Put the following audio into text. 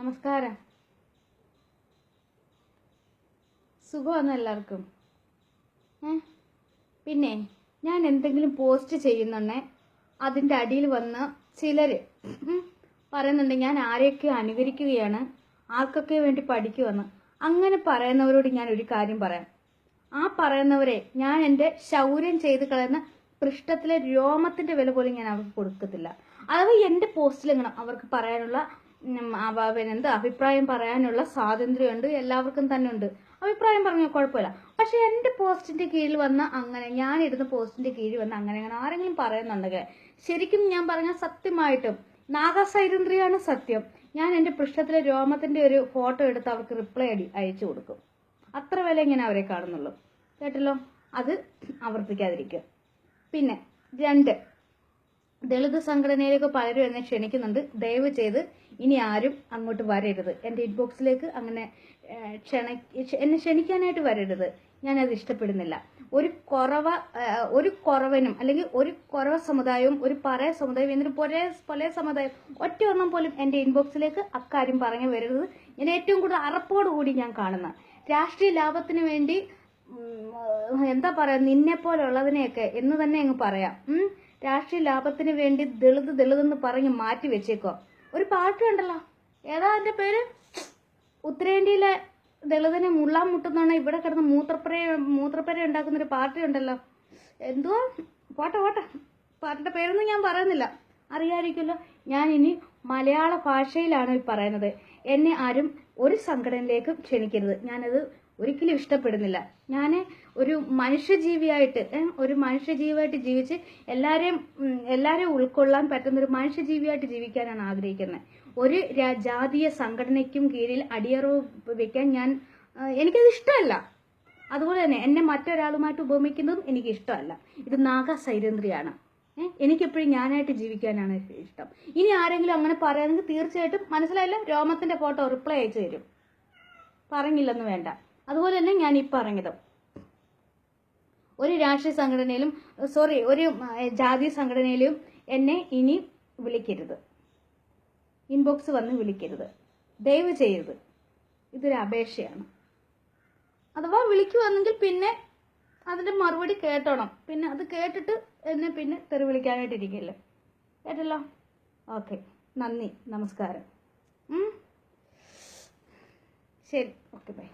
നമസ്കാരം. സുഖമാണ് എല്ലാവർക്കും? ഏ? പിന്നെ ഞാൻ എന്തെങ്കിലും പോസ്റ്റ് ചെയ്യുന്നുണ്ടേ? അതിന്റെ അടിയിൽ വന്ന് ചിലർ പറയുന്നുണ്ട് ഞാൻ ആരെയൊക്കെ അനുകരിക്കുകയാണ് ആർക്കൊക്കെ വേണ്ടി പഠിക്കുമെന്ന് അങ്ങനെ പറയുന്നവരോട് ഞാൻ ഒരു കാര്യം പറയാം. ആ പറയുന്നവരെ ഞാൻ എന്റെ ശൗര്യം ചെയ്ത് കളയുന്ന പൃഷ്ഠത്തിലെ രോമത്തിന്റെ വില പോലും ഞാൻ അവർക്ക് കൊടുക്കത്തില്ല. അഥവാ എന്റെ പോസ്റ്റിലെങ്ങണം അവർക്ക് പറയാനുള്ള എന്ത് അഭിപ്രായം പറയാനുള്ള സ്വാതന്ത്ര്യമുണ്ട് എല്ലാവർക്കും തന്നെ ഉണ്ട്. അഭിപ്രായം പറഞ്ഞാൽ കുഴപ്പമില്ല. പക്ഷെ എന്റെ പോസ്റ്റിന്റെ കീഴിൽ വന്ന അങ്ങനെ ഞാൻ ഇടുന്ന പോസ്റ്റിന്റെ കീഴിൽ വന്ന അങ്ങനെ അങ്ങനെ ആരെങ്കിലും പറയുന്നുണ്ടെങ്കിൽ ശരിക്കും ഞാൻ പറഞ്ഞ സത്യമായിട്ടും നാഗാസൈരന്ദ്രിയാണ് സത്യം. ഞാൻ എന്റെ പൃഷ്ഠത്തിലെ രോമത്തിന്റെ ഒരു ഫോട്ടോ എടുത്ത് അവർക്ക് റിപ്ലൈ അടി അയച്ചു കൊടുക്കും. അത്ര വില ഇങ്ങനെ അവരെ കാണുന്നുള്ളൂ. കേട്ടല്ലോ? അത് ആവർത്തിക്കാതിരിക്കുക. പിന്നെ രണ്ട് ദളിത് സംഘടനയിലേക്ക് പലരും എന്നെ ക്ഷണിക്കുന്നുണ്ട്. ദയവ് ചെയ്ത് ഇനി ആരും അങ്ങോട്ട് വരരുത്. എന്റെ ഇൻബോക്സിലേക്ക് അങ്ങനെ ക്ഷണ എന്നെ ക്ഷണിക്കാനായിട്ട് വരരുത്. ഞാനത് ഇഷ്ടപ്പെടുന്നില്ല. ഒരു കുറവ ഒരു കുറവനും അല്ലെങ്കിൽ ഒരു കുറവ സമുദായവും ഒരു പറയ സമുദായവും എന്നിട്ട് പൊരേ പൊലേ സമുദായം ഒറ്റ ഒന്നും പോലും എന്റെ ഇൻബോക്സിലേക്ക് അക്കാര്യം പറഞ്ഞു വരരുത്. ഞാൻ ഏറ്റവും കൂടുതൽ അറപ്പോടുകൂടി ഞാൻ കാണുന്ന രാഷ്ട്രീയ ലാഭത്തിന് വേണ്ടി എന്താ പറയാ നിന്നെ പോലുള്ളതിനെയൊക്കെ എന്ന് തന്നെ അങ്ങ് പറയാം. രാഷ്ട്രീയ ലാഭത്തിന് വേണ്ടി ദളിത് ദളിതെന്ന് പറഞ്ഞ് മാറ്റി വെച്ചേക്കോ ഒരു പാർട്ടി ഉണ്ടല്ലോ ഏതാ അതിന്റെ പേര്? ഉത്തരേന്ത്യയിലെ ദളിതനെ മുള്ളാൻ മുട്ടുന്നാണ് ഇവിടെ കിടന്ന് മൂത്രപ്പര മൂത്രപ്പര ഉണ്ടാക്കുന്ന ഒരു പാർട്ടി ഉണ്ടല്ലോ എന്തുവാ പോട്ടെ പോട്ടെ. പാർട്ടിയുടെ പേരൊന്നും ഞാൻ പറയുന്നില്ല. അറിയാതിരിക്കുമല്ലോ. ഞാൻ ഇനി മലയാള ഭാഷയിലാണ് പറയുന്നത്. എന്നെ ആരും ഒരു സംഘടനയിലേക്കും ക്ഷണിക്കരുത്. ഞാനത് ഒരിക്കലും ഇഷ്ടപ്പെടുന്നില്ല. ഞാൻ ഒരു മനുഷ്യജീവിയായിട്ട് ഒരു മനുഷ്യജീവിയായിട്ട് ജീവിച്ച് എല്ലാവരെയും എല്ലാവരെയും ഉൾക്കൊള്ളാൻ പറ്റുന്ന ഒരു മനുഷ്യജീവിയായിട്ട് ജീവിക്കാനാണ് ആഗ്രഹിക്കുന്നത്. ഒരു ജാതീയ സംഘടനയ്ക്കും കീഴിൽ അടിയറവ് വെക്കാൻ ഞാൻ എനിക്കത് ഇഷ്ടമല്ല. അതുപോലെ തന്നെ എന്നെ മറ്റൊരാളുമായിട്ട് ഉപമിക്കുന്നതും എനിക്ക് ഇഷ്ടമല്ല. ഇത് നാഗ സൈരന്ദ്രിയാണ് എനിക്കെപ്പോഴും ഞാനായിട്ട് ജീവിക്കാനാണ് ഇഷ്ടം. ഇനി ആരെങ്കിലും അങ്ങനെ പറയാമെങ്കിൽ തീർച്ചയായിട്ടും മനസ്സിലായില്ല രോമത്തിന്റെ ഫോട്ടോ റിപ്ലൈ അയച്ചു തരും. പറഞ്ഞില്ലെന്ന് വേണ്ട. അതുപോലെ തന്നെ ഞാൻ ഈ പറഞ്ഞത് ഒരു രാഷ്ട്രീയ സംഘടനയിലും സോറി ഒരു ജാതി സംഘടനയിലും എന്നെ ഇനി വിളിക്കരുത്. ഇൻബോക്സ് വന്ന് വിളിക്കരുത്. ദയവ് ചെയ്യരുത്. ഇതൊരു അപേക്ഷയാണ്. അഥവാ വിളിക്കുവാണെങ്കിൽ പിന്നെ അതിന്റെ മറുപടി കേട്ടോണം. പിന്നെ അത് കേട്ടിട്ട് എന്നെ പിന്നെ തെറി വിളിക്കാനായിട്ട് ഇരിക്കില്ല? കേട്ടല്ലോ? ഓക്കെ. നന്ദി. നമസ്കാരം. ശരി. Okay bye.